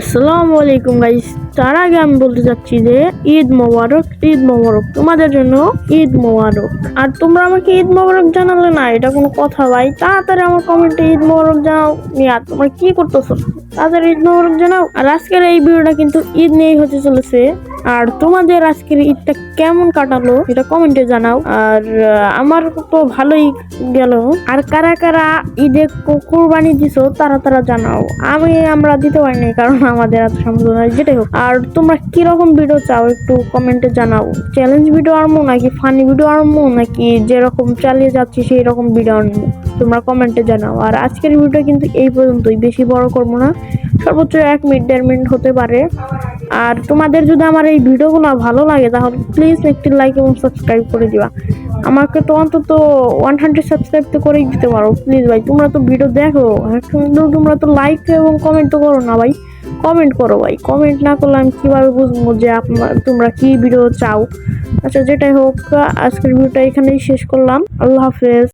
আসসালামু আলাইকুম গাইস। তার আগে আমি বলতে চাচ্ছি যে ঈদ মোবারক ঈদ মোবারক। তোমাদের জন্য ঈদ মোবারক। আর তোমরা আমাকে ঈদ মোবারক জানালে না, এটা কোনো কথা ভাই। তাড়াতাড়ি আমার কমেন্টে ঈদ মোবারক জানাও। মিয়া, তোমরা কি করতেছো? তাদের ঈদ মোবারক জানাও। আর আজকের এই ভিডিওটা কিন্তু ঈদ নিয়েই হতে চলেছে। আর তোমাদের আজকের ঈদটা কেমন কাটালো এটা কমেন্টে জানাও। আর আমার তো ভালোই গেল। আর কারা কারা ঈদে কুরবানি দিছো তারা তারা জানাও। আমি, আমরা দিতে পারিনি কারণ আমাদের এত সামর্থ্য নাই, যেটাই হোক। আর তোমরা কীরকম ভিডিও চাও একটু কমেন্টে জানাও। চ্যালেঞ্জ ভিডিও আনব নাকি ফানি ভিডিও আনব নাকি যেরকম চালিয়ে যাচ্ছি সেই রকম ভিডিও আনব? তোমরা কমেন্টে জানাও। আর আজকের ভিডিও কিন্তু এই পর্যন্তই। বেশি বড় করব না। সর্বোচ্চ এক মিনিট, দেড় মিনিট হতে পারে। আর তোমাদের যদি আমার এই ভিডিওগুলো ভালো লাগে, তাহলে প্লিজ একটি লাইক এবং সাবস্ক্রাইব করে দিবা। আমাকে তো অন্তত ওয়ান হান্ড্রেড সাবস্ক্রাইব তো করেই দিতে পারো প্লিজ ভাই। তোমরা তো ভিডিও দেখো কিন্তু তোমরা তো লাইক এবং কমেন্ট তো করো না ভাই। কমেন্ট করো ভাই। কমেন্ট না করলে আমি কীভাবে বুঝব যে আপনার, তোমরা কি ভিডিও চাও? আচ্ছা যেটাই হোক, আজকের ভিডিওটা এখানেই শেষ করলাম। আল্লাহ হাফেজ।